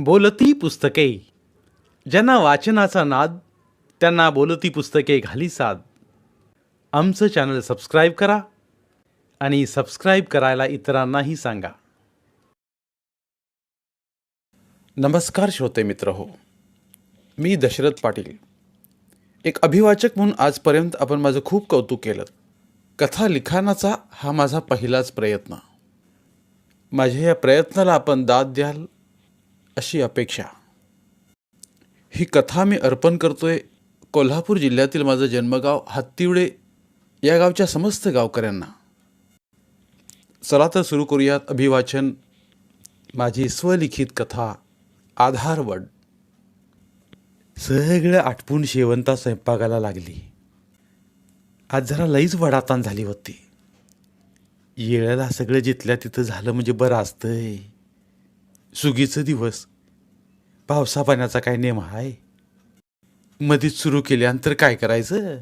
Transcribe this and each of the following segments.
बोलती पुस्तके. ज्यांना वाचनाचा नाद त्यांना बोलती पुस्तके घाली साद. आमचं चॅनल सबस्क्राईब करा आणि सबस्क्राईब करायला इतरांनाही सांगा. नमस्कार श्रोते मित्र हो. मी दशरथ पाटील. एक अभिवाचक म्हणून आजपर्यंत आपण माझं खूप कौतुक केलं. कथा लिखाणाचा हा माझा पहिलाच प्रयत्न. माझ्या या प्रयत्नाला आपण दाद द्याल अशी अपेक्षा. ही कथा मी अर्पण करतोय कोल्हापूर जिल्ह्यातील माझं जन्मगाव हत्तिवडे या गावच्या समस्त गावकऱ्यांना. चला तर सुरू करूयात अभिवाचन. माझी स्वलिखित कथा आधारवड सगळं आटपून शेवंता स्वयंपाकाला लागली. आज जरा लईच वडाताण झाली होती. येळ्याला सगळं जिथल्या तिथं झालं म्हणजे बरं असतंय. सुगीचं दिवस पावसा पाण्याचा काय नेम आहे. मधीच सुरू केल्यानंतर काय करायचं?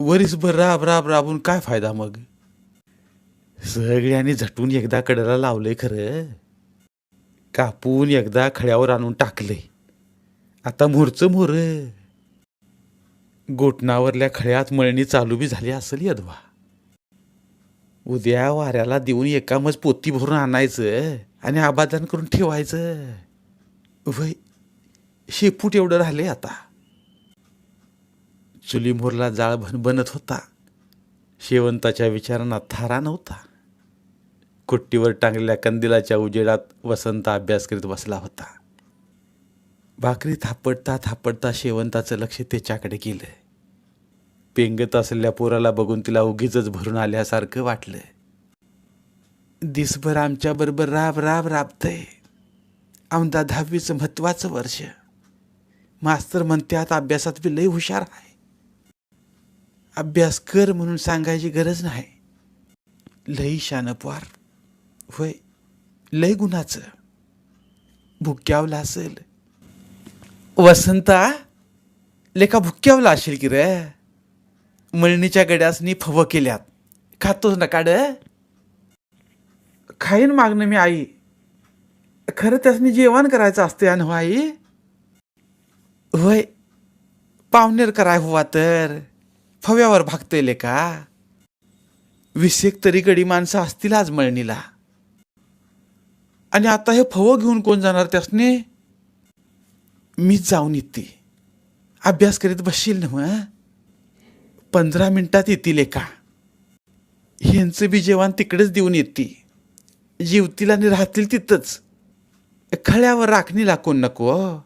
वरीसभर राब राब राबून काय फायदा मग? सगळ्यांनी झटून एकदा कडेला लावलंय खरं. कापून एकदा खड्यावर आणून टाकलंय. आता मोरचं मोर. गोटणावरल्या खळ्यात मळणी चालू बी झाली असेल यदवा. उद्या वाऱ्याला देऊन एकामच पोती भरून आणायचं आणि आबादान करून ठेवायचं. वय शेपूट एवढं राहिले आता. चुलीमोरला जाळ भन बनत होता. शेवंताच्या विचारांना थारा नव्हता. कुट्टीवर टांगलेल्या कंदिलाच्या उजेडात वसंत अभ्यास करीत बसला होता. भाकरी थापडता थापडता शेवंताचं लक्ष त्याच्याकडे गेलं. पेंगत असलेल्या पोराला बघून तिला उगीच भरून आल्यासारखं वाटलं. दिसभर आमच्याबरोबर राब राब राबतंय. आमदा दहावीचं महत्वाचं वर्ष. मास्तर म्हणत्यात अभ्यासात बी लय हुशार आहे. अभ्यास कर म्हणून सांगायची गरज नाही. लई शानपवार. होय. लय गुणाचं. भुक्यावला असेल. वसंता लेखा भुक्यावला असेल की रे? मळणीच्या गड्यासनी फव केल्यात. खातोच ना काड खाईन मागणं मी आई. खरं त्यासनी जेवण करायचं असते आणि हो आई होय पावणेर कराय हुवा तर? फव्यावर भागतय का? विशेक तरी गडी माणसं असतील आज मळणीला. आणि आता हे फव घेऊन कोण जाणार त्यासने? मीच जाऊन येते. अभ्यास करीत बसशील ना मग पंधरा मिनटात येतील एका ह्यांचं बी जेवण तिकडेच देऊन येते. जेवतील आणि राहतील तिथंच. खळ्यावर राखणी लागून नको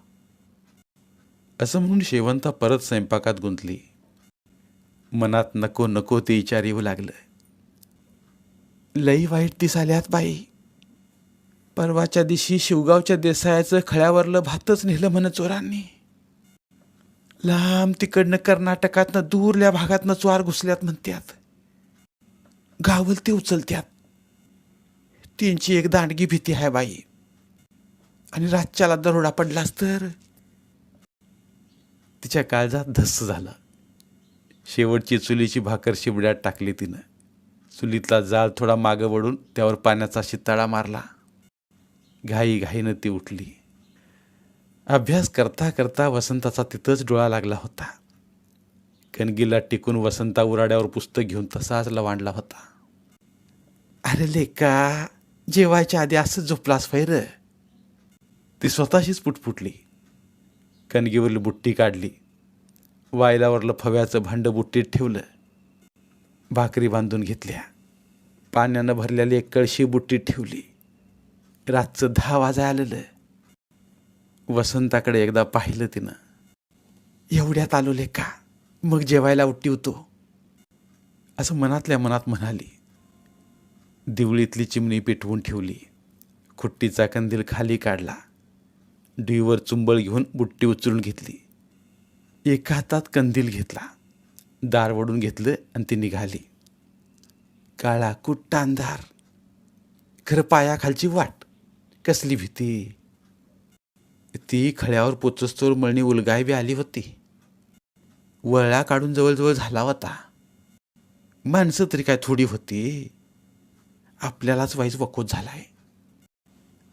असं म्हणून शेवंता परत स्वयंपाकात गुंतली. मनात नको नको ते विचार येऊ लागलं. लई वाईट दिसाल्यात बाई. परवाच्या दिवशी शिवगावच्या देसायाचं खळ्यावरलं भातच नेलं म्हण चोरांनी. लांब तिकडनं कर्नाटकातनं दूरल्या भागातनं चोर घुसल्यात म्हणत्यात. गावल ते उचलत्यात. त्यांची एक दांडगी भीती आहे बाई. आणि रातच्याला दरोडा पडलास तर? तिच्या काळजात धस्स झाला. शेवटची चुलीची भाकर शिबड्यात टाकली तिनं. चुलीतला जाळ थोडा मागं वळून त्यावर पाण्याचा शिताळा मारला. घाई घाईनं ती उठली. अभ्यास करता करता वसंताचा तिथंच डोळा लागला होता. कणगीला टिकून वसंता उराड्यावर पुस्तक घेऊन तसाच लवांडला होता. अरे लेका जेवायच्या आधी असंच झोपलास फैर ती स्वतःशीच पुटपुटली कणगीवरली बुट्टी काढली. वायलावरलं फव्याचं भांड बुट्टीत ठेवलं. भाकरी बांधून घेतल्या. पाण्यानं भरलेली एक कळशी बुट्टीत ठेवली. रातचं दहा वाजा आलेलं. वसंताकडे एकदा पाहिलं तिनं. एवढ्यात आलो लेका मग जेवायला उट्टी होतो. असं मनातल्या मनात म्हणाली. दिवळीतली चिमणी पेटवून ठेवली. खुट्टीचा कंदील खाली काढला. डीवर चुंबळ घेऊन बुट्टी उचलून घेतली. एका हातात कंदील घेतला. दार वडून घेतलं आणि ती निघाली. काळा कुट्टा अंधार. खरं पायाखालची वाट. कसली भीती. ती खळ्यावर पोचस्तोर मळणी उलगाय बी आली होती. वळा काढून जवळजवळ झाला होता. माणसं तरी काय थोडी होती. आपल्यालाच वाईच वकोत झालाय.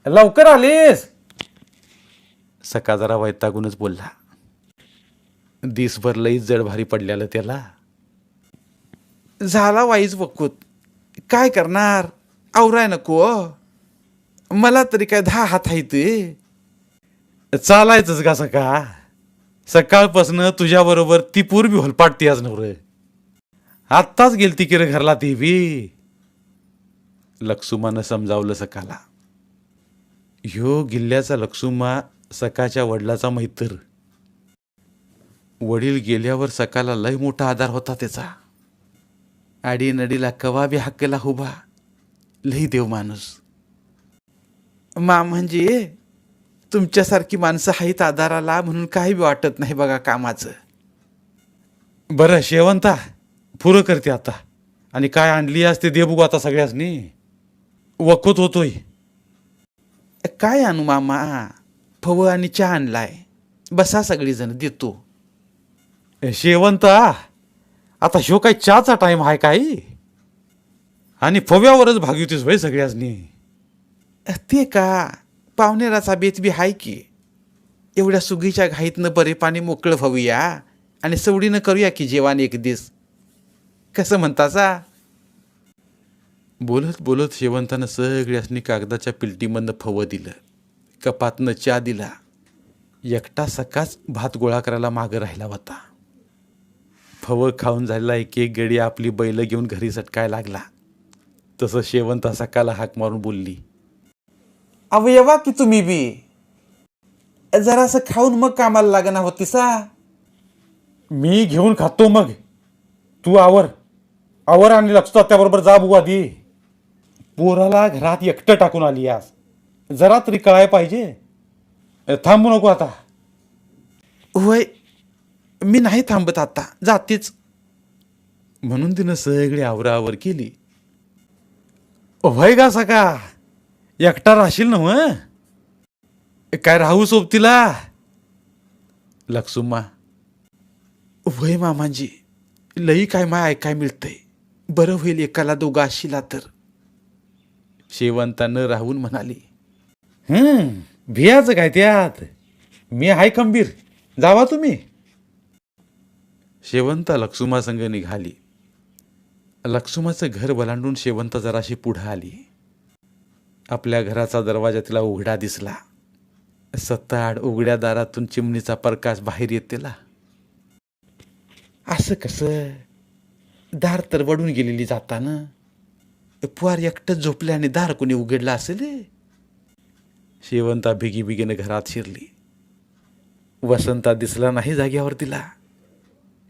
लवकर आलीस? सका जरा वैतागूनच बोलला. दिसभर लईच जड भारी पडलेलं त्याला. झाला वाईच वकूत. काय करणार? आवराय नको मला तरी काय दहा हात आहे ते चालायचंच का सका? सकाळपासनं तुझ्याबरोबर ती पूर्वी होलपाटती आज नवर. आत्ताच गेलती की रे घरला ती बी. लक्सुमानं समजावलं सकाला. ह्यो गिल्ल्याचा लक्सुमा सकाच्या वडिलाचा मैत्र वडील गेल्यावर सकाला लय मोठा आधार होता त्याचा. आडीनडीला कवा बी हक्कला उभा लई देव माणूस. मा म्हणजे तुमच्यासारखी माणसं आहेत आधाराला म्हणून काही बी वाटत नाही बघा कामाचं. बरं शेवंता पुरं करते आता. आणि काय आणली असते दे बघू आता सगळ्यासनी. वखत होतोय. काय आणू मामा? फव आणि चहा आणलाय बसा सगळीजण देतो शेवंता आता ह्यो काय चहाचा टाइम आहे काय? आणि फव्यावरच भागवतीस भाई सगळ्यासनी ते का? पावणेराचा बेत बी हाय की. एवढ्या सुगीच्या घाईतनं बरे पाणी मोकळं व्हावूया आणि सवडीनं करूया की जेवण एक दिस. कसं म्हणतासा? बोलत बोलत शेवंतानं सगळ्यासनी कागदाच्या पिलटीमधनं फवं दिलं. कपातनं चहा दिला एकटा सकाच भात गोळा करायला मागं राहिला होता. फवं खाऊन झालेला एक एक गडी आपली बैल घेऊन घरी सटकाय लागला. तसं शेवंता सकाला हाक मारून बोलली अवयवा की तुम्ही बी. जरासं खाऊन मग कामाला लागणार होतीसा. मी घेऊन खातो मग. तू आवर. आवर आणि लक्ष त्याबरोबर जा बुवा आधी. पोराला घरात एकटं टाकून आली आज. जरा तरी कळाय पाहिजे. थांबू नको आता. होय मी नाही थांबत आता जातेच. म्हणून तिनं सगळी आवरावर केली. वय का सका? एकटा राहशील ना मग काय राहू सोबतीला? लक्सुम्मा होय मामाजी लई काय माय ऐकाय मिळतंय. बरं होईल एकाला दोघं असशिला तर. शेवंतानं राहून म्हणाली. हम्म भियाचं काय त्यात? मी हाय खंबीर. जावा तुम्ही. शेवंता लक्ष्मासंग निघाली. लक्ष्माचं घर बलांडून शेवंता जराशी पुढं आली. आपल्या घराचा दरवाजा तिला उघडा दिसला. सत्ताआड उघड्या दारातून चिमणीचा प्रकाश बाहेर येत तिला असं कसं? दार तर वडून गेलेली जाताना. पुवार एकटं झोपल्याने दार कोणी उघडला असेल? हे? शेवंता भिगी बिगीनं घरात शिरली. वसंता दिसला नाही जाग्यावर तिला.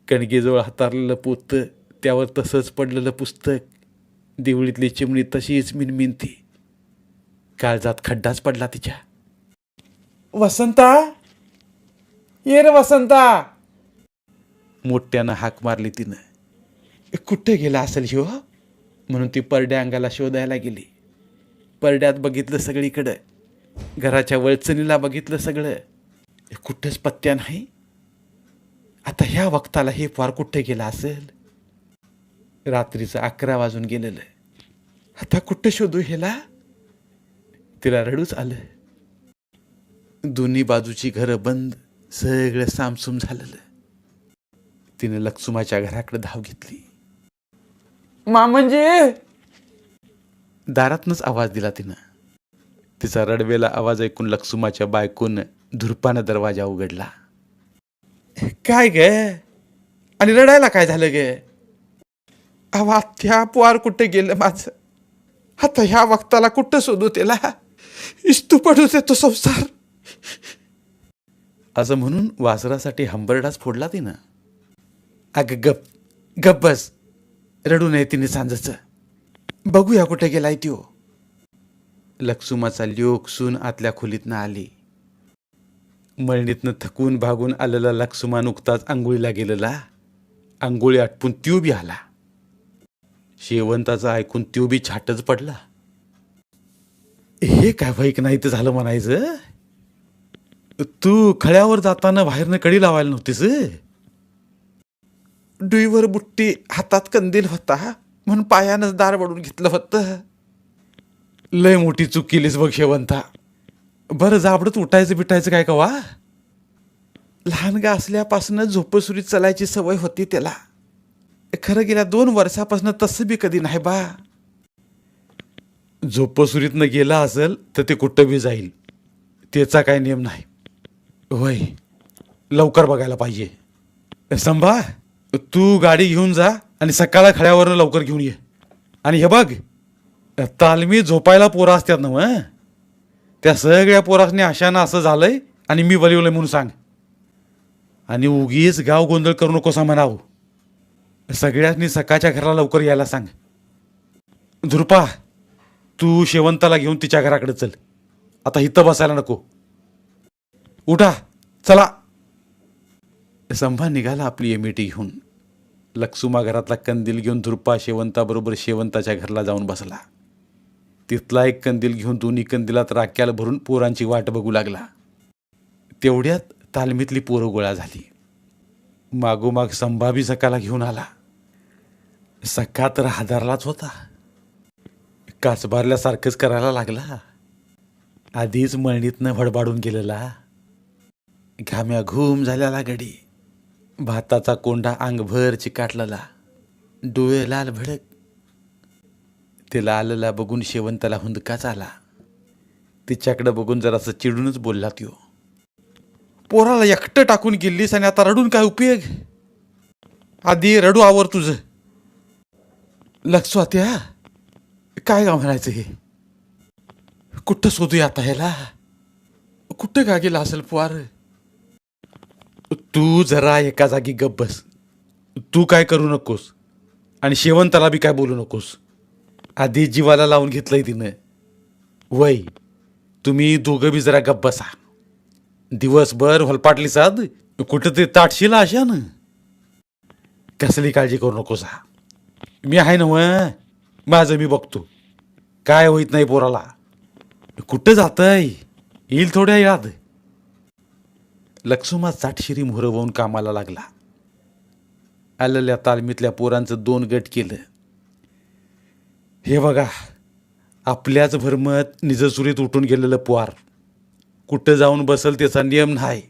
कणगीजवळ हातारलेलं पोतं त्यावर तसंच पडलेलं पुस्तक दिवळीतली चिमणी तशीच मिनमिनती काळजात खड्डाच पडला तिच्या. वसंता? ये रे वसंता! मोठ्यानं हाक मारली तिनं. कुठे गेला असेल ह्यो? म्हणून ती परड्या अंगाला शोधायला गेली. परड्यात बघितलं सगळीकडं. घराच्या वळचणीला बघितलं सगळं. कुठंच पत्त्या नाही. आता ह्या वक्ताला हे फार कुठे गेला असेल? रात्रीचं अकरा वाजून गेलेलं. आता कुठं शोधू ह्याला? तिला रडूच आलं. दोन्ही बाजूची घरं बंद सगळं सामसूम झालेलं. तिने लक्ष्माच्या घराकडे धाव घेतली. मा म्हणजे दारातनच आवाज दिला तिनं. तिचा रडवेला आवाज ऐकून लक्ष्माच्या बायकोनं धुरपानं दरवाजा उघडला. काय ग? आणि रडायला काय झालं ग? अवा त्या पोहार कुठे गेलं माझं? आता ह्या वक्ताला कुठं शोधू त्याला? इस्तू पडू देतो संसार. असं म्हणून वासरासाठी हंबरडाच फोडला तिनं. अग गप गप बस. रडू नये तिने सांजाचं. बघूया कुठे गेलाय त्यो. लक्ष्माचा ल्योक सून आतल्या खोलीतनं आली. मळणीतनं थकून भागून आलेला लक्ष्मा नुकताच आंघोळीला गेलेला. आंघोळी आटपून त्यो बी आला. शेवंताचं ऐकून त्यो बी छाटच पडला. हे काय वाईक नाही तर झालं म्हणायचं? तू खळ्यावर जाताना बाहेरनं कडी लावायला नव्हतीस? डुईवर बुट्टी हातात कंदील होता म्हणून पायानंच दार वडून घेतलं होतं. लय मोठी चूक केलीस बघ शेवंता. बरं जाबडत उठायचं बिटायचं काय का वा लहान गा असल्यापासून झोपसुरीत चालायची सवय होती त्याला. खरं गेल्या दोन वर्षापासून तसं बी कधी नाही बा. झोपसुरीतनं गेला असेल तर ते कुठं बी जाईल. त्याचा काय नियम नाही. होय लवकर बघायला पाहिजे. संभा तू गाडी घेऊन जा आणि सकाळ खड्यावरनं लवकर घेऊन ये. आणि हे बघ तालमी झोपायला पोरं असतात ना मग त्या सगळ्या पोरासनी अशानं असं झालंय आणि मी बलिवलंय म्हणून सांग. आणि उगीच गाव गोंधळ करू नकोसा म्हणावं. सगळ्यांनी सकाळच्या घराला लवकर यायला सांग. धुरपा तू शेवंताला घेऊन तिच्या घराकडे चल. आता इथं बसायला नको. उठा चला. संभा निघाला आपली एमिटी घेऊन. लक्सुमा घरातला कंदील घेऊन धुरपा शेवंताबरोबर शेवंताच्या घरला जाऊन बसला. तिथला एक कंदील घेऊन दोन्ही कंदिलात राख्याला भरून पोरांची वाट बघू लागला. तेवढ्यात तालमीतली पोरं गोळा झाली. मागोमाग संभाबी सकाला घेऊन आला. सखा तर हादारलाच होता. काचबारल्यासारखंच करायला लागला. आधीच मळणीतनं भडबाडून गेलेला. घाम्या घूम झालेला गडी. भाताचा कोंडा अंगभर चिकाटलेला. डोळे लाल भडक. ते लालला बघून शेवंताला हुंदकाच आला तिच्याकडं बघून जरासं चिडूनच बोलला त्यो. पोराला एकटं टाकून गेलीस आणि आता रडून काय उपयोग? आधी रडू आवर तुझं. लक्ष त्या. काय का म्हणायचं हे? कुठं शोधूया आता ह्याला? कुठं का गेला असेल पोर तू जरा एका जागी गप्प बस. तू काय करू नकोस आणि शेवंताला बी काय बोलू नकोस. आधी जीवाला लावून घेतलंय तिनं. वय तुम्ही दोघं बी जरा गप्प बसा. दिवसभर होलपाटली साध कुठं ते ताटशीला अशा ना कसली काळजी करू नकोस हा मी आहे ना व माझं मी बघतो. काय होईत नाही पोराला. कुठं जातय? येईल थोड्या याद लक्ष्मा चाटशिरी मोहरवून कामाला लागला. आलेल्या तालमीतल्या पोरांचं दोन गट केलं. हे बघा आपल्याच भरमत निजसुरीत उठून गेलेलं पोहार कुठं जाऊन बसल त्याचा नियम नाही.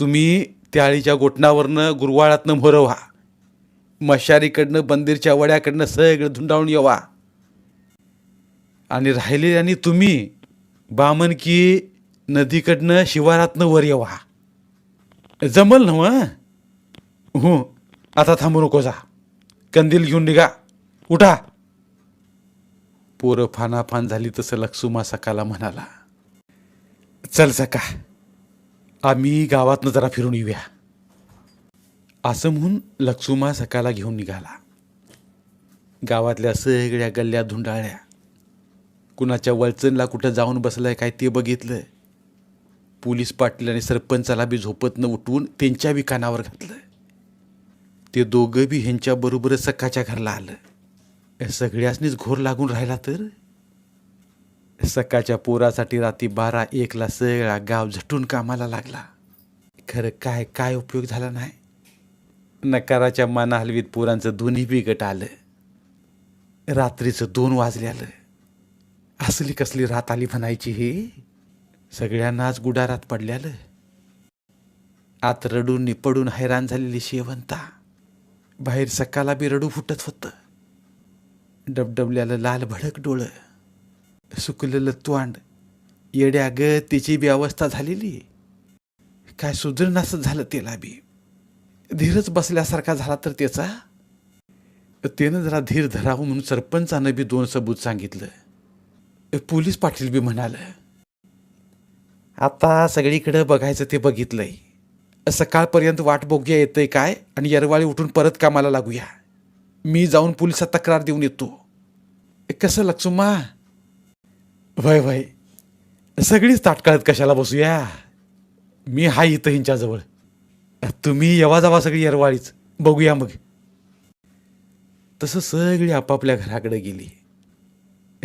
तुम्ही त्याळीच्या गोठणावरनं गुरुवाळातनं मोहर व्हा. मशारीकडनं बंदिरच्या वड्याकडनं सगळं धुंडाळून येवा. आणि राहिले आणि तुम्ही बामनकी नदीकडनं शिवारातनं वर येवा. जमल ना हो. आता थांबू नको जा. कंदील घेऊन निघा. उठा. पोरं फानाफान झाली तसं लक्ष्मा सकाला म्हणाला चल सका आम्ही गावातनं जरा फिरून येऊया. असं म्हणून लक्ष्मा सकाला घेऊन निघाला. गावातल्या सगळ्या गल्ल्या धुंडाळ्या कुणाच्या वळचणला कुठं जाऊन बसलंय काय ते बघितलं. पोलीस पाटील आणि सरपंचाला बी झोपतनं उठवून त्यांच्या बी कानावर घातलं. ते दोघं बी ह्यांच्याबरोबरच सकाच्या घरला आलं. सगळ्यासनीच घोर लागून राहिला तर? सकाळच्या पोरासाठी रात्री बारा एकला सगळा गाव झटून कामाला लागला. खरं काय काय उपयोग झाला नाही? नकाराच्या माना हलवीत पोरांचं दोन्ही बिगट आलं. रात्रीचं दोन वाजले आलं. असली कसली रात आली म्हणायची ही? सगळ्यांनाच गुडारात पडल्यालं. आत रडून निपडून हैराण झालेली शेवंता. बाहेर सकाळला बी रडू फुटत होतं. डबडबल्यालं लाल भडक डोळं सुकलेलं तोंड येड्या ग तिची बी अवस्था झालेली काय सुधरणासं झालं त्याला बी. धीरच बसल्यासारखा झाला तर त्याचा. त्यानं जरा धीर धरावं म्हणून सरपंचानं बी दोन सबूत सांगितलं. पोलीस पाटील बी म्हणालं आता सगळीकडं बघायचं ते बघितलंय. सकाळपर्यंत वाट बोग्या येतंय काय आणि यरवाळी उठून परत कामाला लागूया. मी जाऊन पोलिसात तक्रार देऊन येतो. कसं लक्ष्मा? वय वय. सगळीच ताटकाळत कशाला बसूया? मी हाय इथं हिंच्याजवळ. तुम्ही येवा जावा सगळी यरवाळीच. बघूया मग. तसं सगळी आपापल्या घराकडे गेली.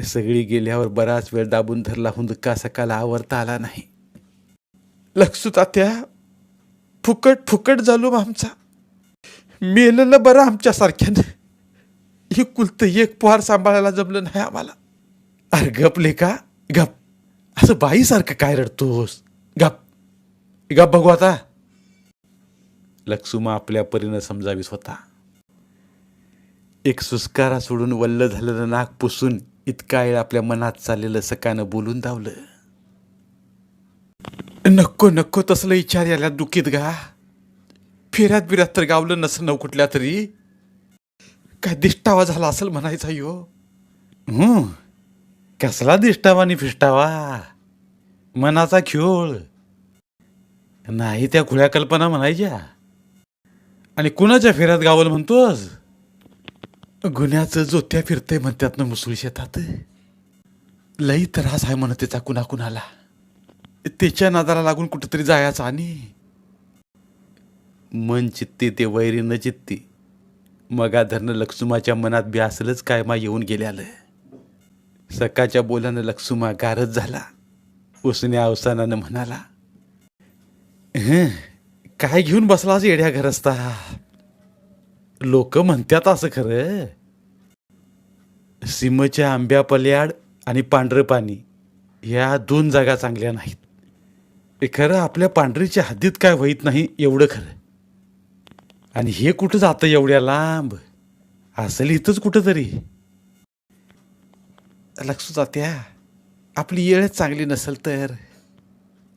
सगळी गेल्यावर बराच वेळ दाबून धरला हुंदका सकाला आवरता आला नाही. लक्षू तात्या फुकट फुकट झालो आमचा. मेलेलं बरं आमच्यासारख्यानं. ही कुलत एक पोहार सांभाळायला जमलं नाही आम्हाला. अरे गप लेका गप. असं बाईसारखं काय रडतोस? गप. गप बघू आता. लक्ष्मा आपल्या परीनं समजावीस होता एक सुस्कारा सोडून वल्ल झालेलं नाक पुसून इतका वेळ आपल्या मनात चाललेलं सकानं बोलून धावलं. नको नको तसलं विचार याला दुखीत गा. फेऱ्यात बिऱ्यात तर गावलं नसं कुठल्या तरी. काय दिष्टावा झाला असेल म्हणायचा यो हं कसला दिष्टावा आणि फिष्टावा? मनाचा खेळ नाही त्या खुल्या कल्पना म्हणायच्या. आणि कुणाच्या फेऱ्यात गावल म्हणतोस? गुन्ह्याचं जोत्या फिरतंय म्हणतात ना मुसळी शेतात. लई त्रास आहे म्हणत त्याचा कुणा कुणाला त्याच्या नादाला लागून कुठंतरी जायचं आणि. मन चित्ती ते वैरी न चित्ती. मगाधरनं लक्ष्माच्या मनात बी असलंच काय मा येऊन गेल्यालं. सकाळच्या बोलानं लक्ष्मा गारच झाला. उसण्या अवसानानं म्हणाला "हं, काय घेऊन बसलास येड्या घरस्ता? लोक म्हणतात असं खरं. सीमच्या आंब्या पल्याड आणि पांढरं पाणी या दोन जागा चांगल्या नाहीत. खरं आपल्या पांढरीच्या हद्दीत काय होईत नाही एवढं खरं. आणि हे कुठं जातं एवढ्या लांब? असेल इथंच कुठं तरी लक्ष जात्या आपली येळच चांगली नसेल तर.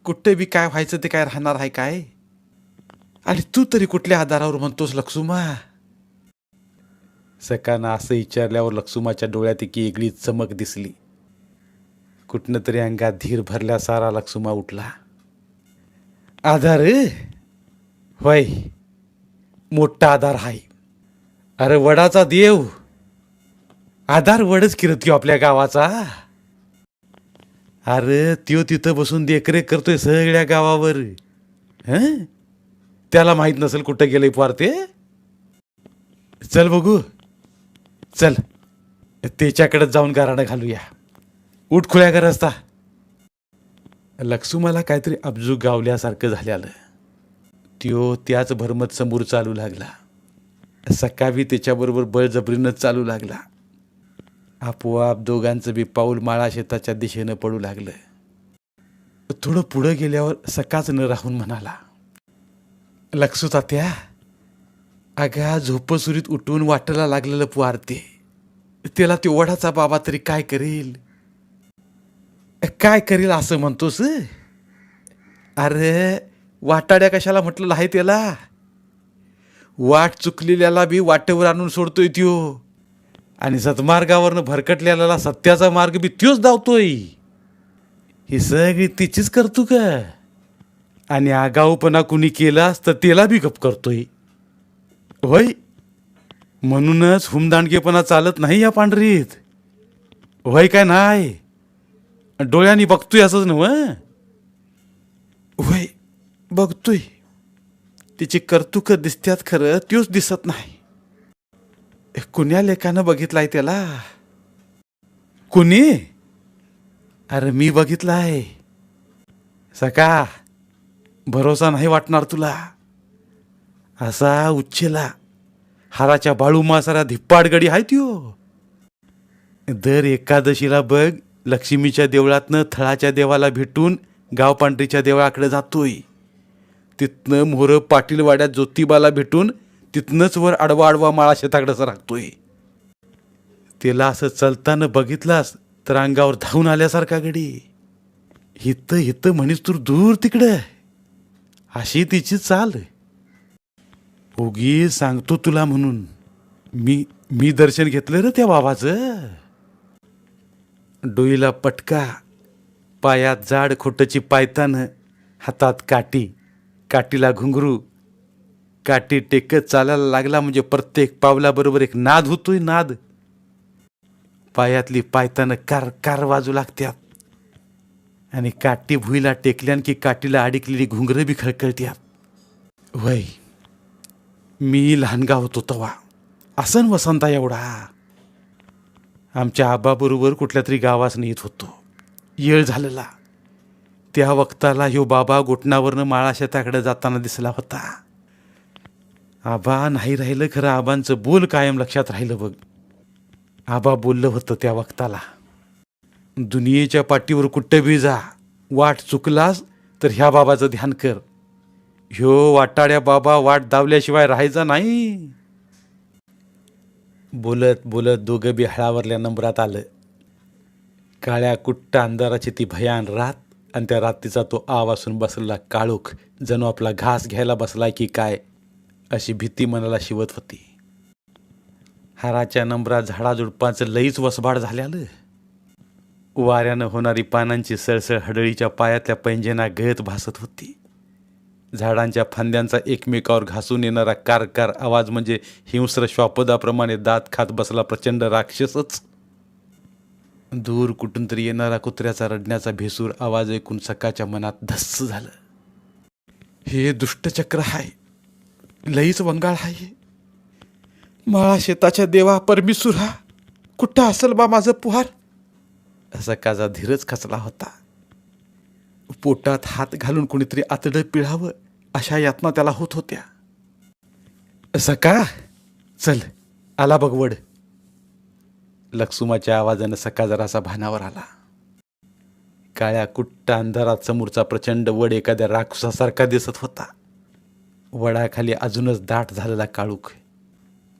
कुठं बी काय व्हायचं ते काय राहणार आहे काय? आणि तू तरी कुठल्या आधारावर म्हणतोस लक्ष्मा? सकानं असं विचारल्यावर लक्ष्माच्या डोळ्यात एक वेगळी चमक दिसली. कुठनं तरी अंगात धीर भरल्या सारा लक्ष्मा उठला. आधार? होय. मोठा आधार आहे अरे वडाचा देव. आधार वडच किरत घेऊ आपल्या गावाचा. अरे त्यो तिथं बसून देखरेख करतोय सगळ्या गावावर. हं? त्याला माहीत नसेल कुठं गेलंय पार ते. चल बघू. चल. त्याच्याकडे जाऊन गाराणं घालूया. उठ खुल्या कर असता लक्ष्माला काहीतरी अब्जू गावल्यासारखं झाल्यालं. त्यो त्याच भरमत समोर चालू लागला. सकावी त्याच्याबरोबर बळजबरीनंच चालू लागला. आपोआप दोघांचं बी पाऊल माळा शेताच्या दिशेनं पडू लागलं. थोडं पुढं गेल्यावर सकाच न राहून म्हणाला लक्ष तात्या अगा झोपसुरीत उठून वाटायला लागलेलं पुआरते त्याला ते वडाचा बाबा तरी काय करेल? काय करेल असं म्हणतोस अरे वाटाड्या कशाला म्हटलेलं आहे त्याला? वाट चुकलेल्याला बी वाटेवर आणून सोडतोय त्यो. आणि सत्मार्गावरनं भरकटलेल्याला सत्याचा मार्ग बी त्योच धावतोय. ही सगळी तिचीच करतो का? आणि आगाऊपणा कुणी केलास तर त्याला बी गप करतोय. होय? म्हणूनच हुमदांडगेपणा चालत नाही या पांढरीत. होय काय नाही? डोळ्यांनी बघतोय असंच नव बघतोय. तिची कर्तुक दिसत्यात खरं त्योच दिसत नाही. कुण्या लेखानं बघितलाय त्याला? कुणी? अरे मी बघितलाय. सका भरोसा नाही वाटणार तुला. असा उच्छेला हाराच्या बाळू मासारा धिप्पाडगडी आहे त्यो. दर एकादशीला बघ लक्ष्मीच्या देवळातनं थळाच्या देवाला भेटून गावपांढरीच्या देवळाकडे जातोय. तिथनं मोहर पाटीलवाड्यात ज्योतिबाला भेटून तिथनंच वर आडवा आडवा माळा शेताकडचा राखतोय. त्याला असं चलताना बघितलास तर अंगावर धावून आल्यासारखा गडी. हित हित म्हणीस तू दूर तिकडं अशी तिची चाल उगी सांगतो तुला म्हणून मी मी दर्शन घेतलं रे त्या बाबाचं. डोईला पटका पायात जाड खोटची पायतानं हातात काठी. काठीला घुंगरू काठी टेकत चालायला लागला म्हणजे प्रत्येक पावलाबरोबर एक नाद होतोय नाद. पायातली पायतानं कार कार वाजू लागत्यात. आणि काठी भुईला टेकल्यान की काठीला अडकलेली घुंगरं बी खळखळत्यात. वय मी लहानगा होतो तवा. असन वसंता एवढा. आमच्या आबाबरोबर कुठल्या तरी गावास नेत होतो. येळ झालेला. त्या वक्ताला ह्यो बाबा घुटणावरनं माळा शेताकडे जाताना दिसला होता. आबा नाही राहिलं खरं आबांचं बोल कायम लक्षात राहिलं बघ. आबा बोललं होतं त्या वक्ताला दुनियेच्या पाठीवर कुठं बी जा वाट चुकलास तर ह्या बाबाचं ध्यान कर. ह्यो वाटाड्या बाबा वाट दावल्याशिवाय राहायचा नाही. बोलत बोलत दोघं बी हळावरल्या नंबरात आलं. काळ्या कुट्ट अंधाराची ती भयान रात आणि त्या रात्रीचा तो आव असून बसलेला काळोख जणू आपला घास घ्यायला बसलाय की काय अशी भीती मनाला शिवत होती. हाराच्या नंबरा झाडाझुडपांचं लईच वसबाड झाल्यालं. वाऱ्यानं होणारी पानांची सळसळ हडळीच्या पायातल्या पैंजना गळत भासत होती. झाडांच्या फांद्यांचा एकमेकावर घासून येणारा कारकार आवाज म्हणजे हिंस्र श्वापदाप्रमाणे दात खात बसला प्रचंड राक्षसच. दूर कुठून तरी येणारा कुत्र्याचा रडण्याचा भेसूर आवाज ऐकून सकाच्या मनात धस्स झालं. हे दुष्टचक्र हाय. लईच वंगाळ हाय माळा शेताच्या देवा परमिसुरा कुठं असल बा माझं पुहार? सकाचा धीरच खचला होता. पोटात हात घालून कुणीतरी आतडं पिळावं अशा यातना त्याला होत होत्या. सका चल आला बघ वड. लक्ष्माच्या आवाजानं सका जरासा भानावर आला. काळ्या कुट्ट अंधारात समोरचा प्रचंड वड एखाद्या राक्षसासारखा दिसत होता. वडाखाली अजूनच दाट झालेला काळूख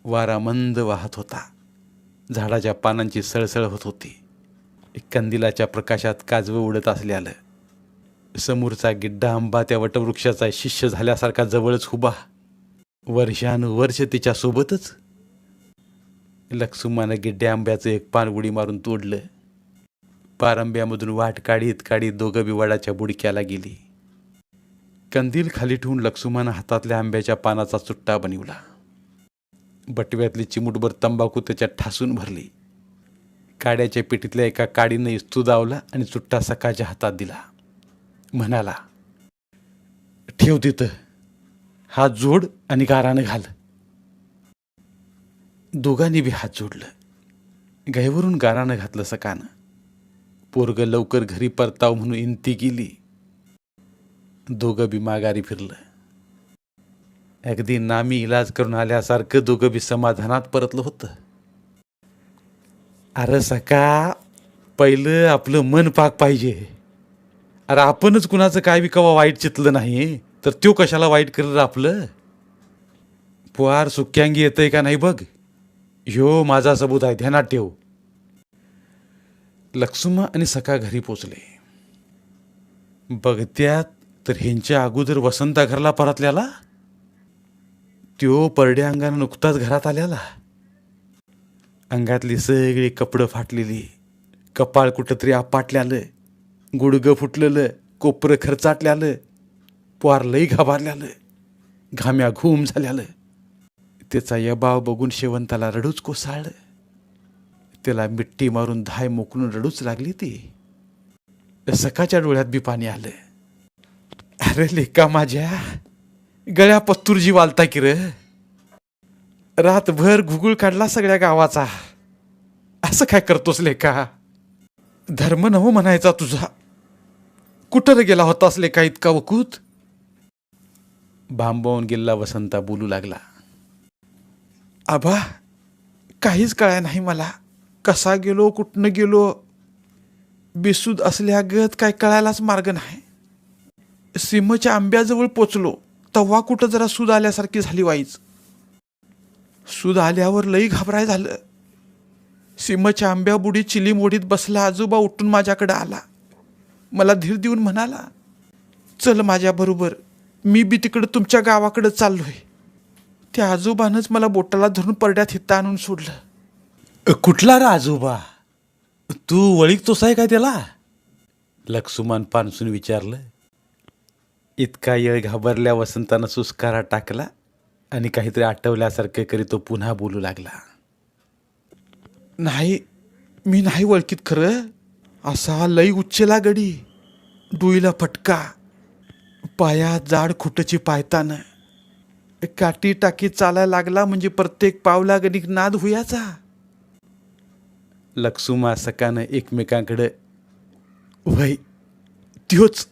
वारा मंद वाहत होता. झाडाच्या पानांची सळसळ होत होती. कंदिलाच्या प्रकाशात काजवं उडत असल्यालं समोरचा गिड्डा आंबा त्या वटवृक्षाचा शिष्य झाल्यासारखा जवळच उभा. वर्षानुवर्ष तिच्यासोबतच लक्ष्मानं गिड्ड्या आंब्याचं एक पान उडी मारून तोडलं. पारंब्यामधून वाट काढीत काढीत दोघं बिवाडाच्या बुडक्याला गेली. कंदील खाली ठेवून लक्ष्मानं हातातल्या आंब्याच्या पानाचा चुट्टा बनवला. बटव्यातली चिमुटभर तंबाखू त्याच्यात ठासून भरली. काड्याच्या पेटीतल्या एका काडीनं इस्तू दावला आणि चुट्टा सकाळच्या हातात दिला. म्हणाला ठेव तिथं. हात जोड आणि गारानं घाल. दोघांनी बी हात जोडलं. गायवरून गारानं घातलं सकानं. पोरग लवकर घरी परताव म्हणून इंती गेली. दोघं बी माघारी फिरलं. अगदी नामी इलाज करून आल्यासारखं दोघं बी समाधानात परतलं होतं. अरे सका पहिलं आपलं मन पाक पाहिजे. अरे आपणच कुणाचं काय बी कवा वाईट चितलं नाही तर त्यो कशाला वाईट करेल आपलं? पुहार सुक्यांगी येतंय का नाही बघ. ह्यो माझा सबूत आहे ध्यानात ठेव. लक्ष्मा आणि सखा घरी पोचले. बघत्यात तर ह्यांच्या अगोदर वसंता घरला परतल्याला? त्यो परड्या अंगानं नुकताच घरात आल्याला? अंगातली सगळी कपडं फाटलेली कपाळ कुठंतरी आपाटल्यालं गुडगं फुटलेलं कोपरं खर्चाटल्यालं पोहार लई घाबारल्यालं घाम्या घूम झाल्यालं. त्याचा यबाव बघून शेवंताला रडूच कोसळलं. त्याला मिट्टी मारून धाय मोकलून रडूच लागली ती. सकाच्या डोळ्यात बी पाणी आलं. अरे लेका माझ्या गळ्या पत्तुरजी वालता की र. रातभर घुगुळ काढला सगळ्या गावाचा. असं काय करतोस लेका? धर्म नव म्हणायचा तुझा. कुठं गेला होतास लेका इतका वकूत भांबवून गेला वसंता बोलू लागला. आबा काहीच कळाय नाही मला. कसा गेलो कुठनं गेलो? बेसूद असल्यागत काय कळायलाच मार्ग नाही. सीमच्या आंब्याजवळ पोचलो तव्हा कुठं जरा सूद आल्यासारखी झाली वाईच सूद आल्यावर लई घाबराय झालं. सिमच्या आंब्या बुडी चिलीम ओढीत बसला आजोबा उठून माझ्याकडे आला. मला धीर देऊन म्हणाला चल माझ्याबरोबर मी बी तिकडं तुमच्या गावाकडं चाललोय. त्या आजोबानंच मला बोटाला धरून परड्यात हित्ता आणून सोडलं. कुठला रा आजोबा? तू वळीकतोस आहे काय त्याला? लक्ष्मण पानसून विचारलं. इतका येळ घाबरल्या वसंतानं सुस्कारा टाकला आणि काहीतरी आठवल्यासारखं करी तो पुन्हा बोलू लागला. नाही मी नाही ओळखीत खरं. असा लई उच्चला गडी डुईला फटका. पायात जाड खुटची पायतानं. काठी टाकी चालायला लागला म्हणजे प्रत्येक पावला गणिक नाद हुयाचा. लक्ष्मा सकानं एकमेकांकडे वय त्योच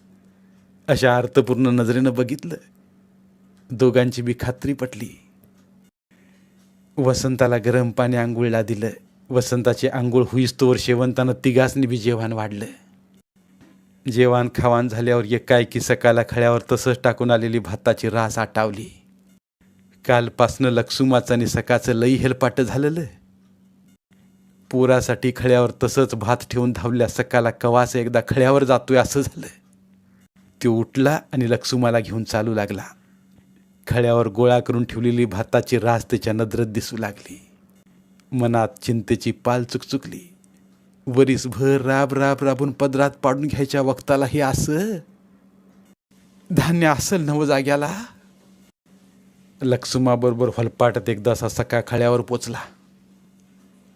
अशा अर्थपूर्ण नजरेनं बघितलं. दोघांची बी खात्री पटली. वसंताला गरम पाणी आंघोळीला दिलं. वसंताची आंघोळ हुईस्तोवर शेवंतानं तिघासनी बी जेवण वाढलं. जेवण खावान झाल्यावर एकाएकी सकाळला खळ्यावर तसंच टाकून आलेली भाताची रास आटावली. कालपासनं लक्ष्माचं आणि सकाळचं लई हेलपाट झालेलं पोरासाठी खळ्यावर तसंच भात ठेवून धावल्या सकाळला कवास एकदा खळ्यावर जातोय असं झालं तो उठला आणि लक्ष्माला घेऊन चालू लागला. खळ्यावर गोळा करून ठेवलेली भाताची रास त्याच्या नजरेत दिसू लागली. मनात चिंतेची पाल चुकचुकली. वरीसभर राब राब राबून पदरात पाडून घ्यायच्या वक्ताला हे असं. धान्य असेल नव जाग्याला लक्ष्माबरोबर हलपाटत एकदासा सकाळ खळ्यावर पोचला.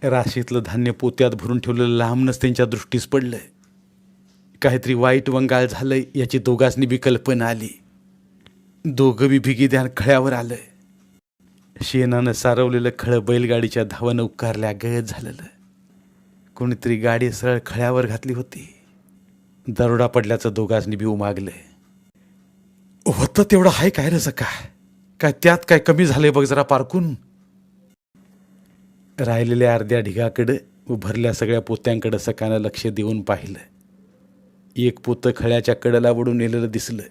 राशीतलं धान्य पोत्यात भरून ठेवलेलं लांबनच त्यांच्या दृष्टीस पडलं काहीतरी वाईट वंगाळ झालं याची दोघांनी बी कल्पना आली. दोघं बी भिगी ध्यान खळ्यावर आलं शेणानं सारवलेलं खळं बैलगाडीच्या धावानं उकारल्या गयत झालेलं. कोणीतरी गाडी सरळ खळ्यावर घातली होती. दरोडा पडल्याचं दोघांनी बी उमागलं होतं तेवढं आहे काय रे सका काय त्यात काय कमी झालंय बघ जरा पारकून राहिलेल्या अर्ध्या ढिगाकडं व भरल्या सगळ्या पोत्यांकडं सकानं लक्ष देऊन पाहिलं. एक पोतं खळ्याच्या कडला वडून नेलेलं दिसलं.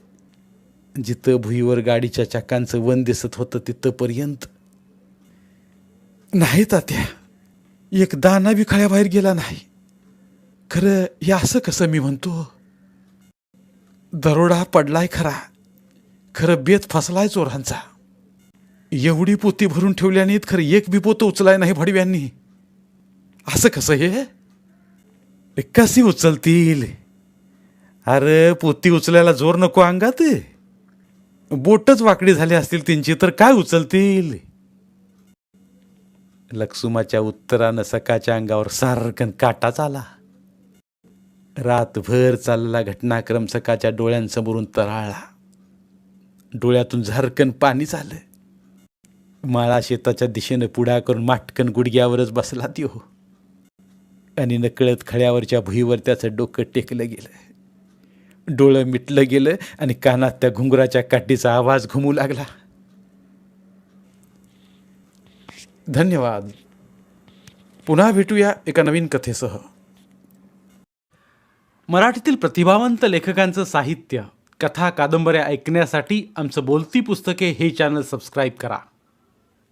जिथं भुईवर गाडीच्या चाकांचं वन दिसत होतं तिथंपर्यंत. नाही तात्या एक दाना बी खळ्याबाहेर गेला नाही. खरं हे असं कसं मी म्हणतो? दरोडा पडलाय खरा. खरं बेत फसलाय चोरांचा. एवढी पोती भरून ठेवल्याने नाहीत खरं एक बिपोत पोतं उचलाय नाही भडव्यांनी. असं कसं हे? हे कशी उचलतील. अरे पोती उचलायला जोर नको अंगात. बोटच वाकडी झाली असतील त्यांची तर काय उचलतील? लक्ष्माच्या उत्तरानं सकाच्या अंगावर सारखन काटाच आला रातभर चाललेला घटनाक्रम सकाच्या डोळ्यांसमोरून तराळला. डोळ्यातून झारकन पाणी झालं. माळा शेताच्या दिशेनं पुढा करून माटकन गुडघ्यावरच बसला त्यो. आणि नकळत खळ्यावरच्या भुईवर त्याचं डोकं टेकलं गेलं. डोळं मिटलं गेलं आणि कानात त्या घुंगराच्या काठीचा आवाज घुमू लागला. धन्यवाद. पुन्हा भेटूया एका नवीन कथेसह. मराठीतील प्रतिभावंत लेखकांचं साहित्य कथा कादंबऱ्या ऐकण्यासाठी आमचं बोलती पुस्तके हे चॅनल सबस्क्राईब करा.